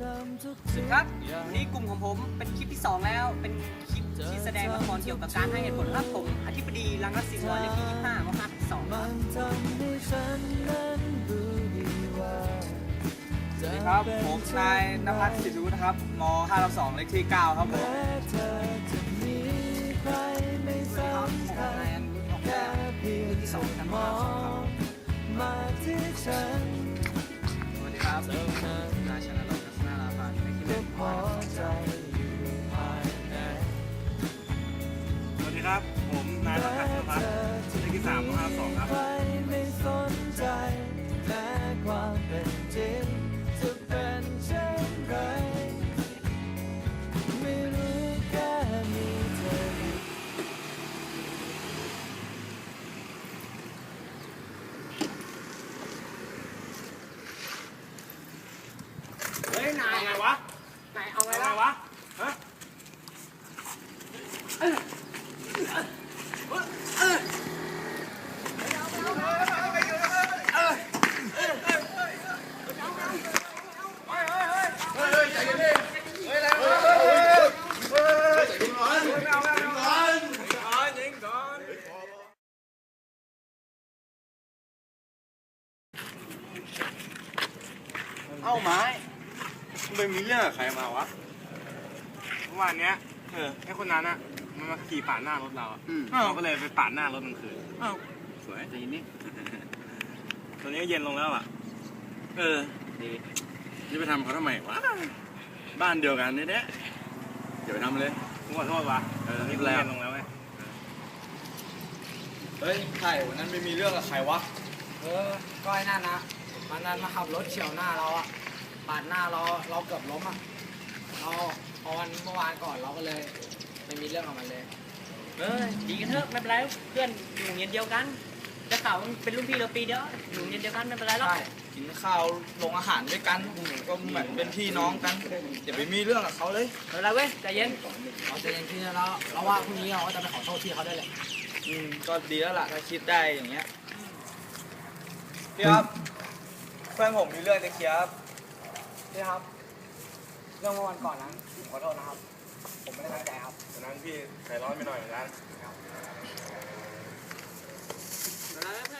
ครับนี่กลุ่มของผมเป็นคลิปที่ 2 แล้ว เป็นคลิปที่แสดงละครเกี่ยวกับการให้เหตุผลครับผมอธิบดีรังรักสินวรเลขที่25มภาคที่สองครับสวัสดีครับผมนายนภัสสิทธิวุฒินะครับม5รับ2เลขที่ 9 ครับผมสวัสดีครับผมนายอนุทองแก้วเลขที่2ชั้นมสองครับ เลขที่1ม5รับ2สวัสดีครับ ผมนายระพัฒน์พัฒน์เลขที่3มห้าสองครับ วะวะฮะเอ้าไม้มึงไปมีเรื่องกับใครมาวะ เมื่อวานเนี้ยเออไอ้คนนั้นอะมันมาขี่ปาดหน้ารถเราอะอืม เราก็เลยไปปาดหน้ารถมันคืนอ้าว สวยใจนี่ตอนนี้ก็เย็นลงแล้วอะเออดีจะไปทำเขาทำไมวะบ้านเดียวกันเนี่ยอย่าไปทำเลยผมขอโทษวะเออตอนนี้ไม่ก็เป็นไรเย็นลงแล้วไงเฮ้ยใช่วันนั้นไม่มีเรื่องกับใครวะ เออก็ไอ้นั่นนะมันนั้นมาขับรถเฉียวหน้าเราอะปาดหน้าเราเราเกือบล้มอะ เราพอวันเมื่อวานก่อนเราก็เลยไม่มีเรื่องกับมันเลย เออดีกันเถอะไม่เป็นไรเพื่อนอยู่โรงเรียนเดียวกันจะข่าวมันเป็นรุ่นพี่เราปีเดียวอยู่โรงเรียนเดียวกันไม่เป็นไรหรอก ใช่กินข้าวลงอาหารด้วยกันก็เหมือนเป็นพี่น้องกันอย่าไปมีเรื่องกับเขาเลยไม่เป็นไรเว้ยใจเย็นเราใจเย็นที่นี่แล้วเราว่าพรุ่งนี้เราก็จะไปขอโทษที่เขาได้เลยอืมก็ดีแล้วล่ะถ้าคิดได้อย่างเงี้ยพี่ครับเพื่อนผมมีเรื่องจะเคลียร์ครับพี่ครับ เรื่องเมื่อวันก่อนนั้นผมขอโทษนะครับ ผมไม่ได้ตั้งใจครับดังนั้นพี่ใจร้อนไปหน่อยเนะ แล้วเพื่อน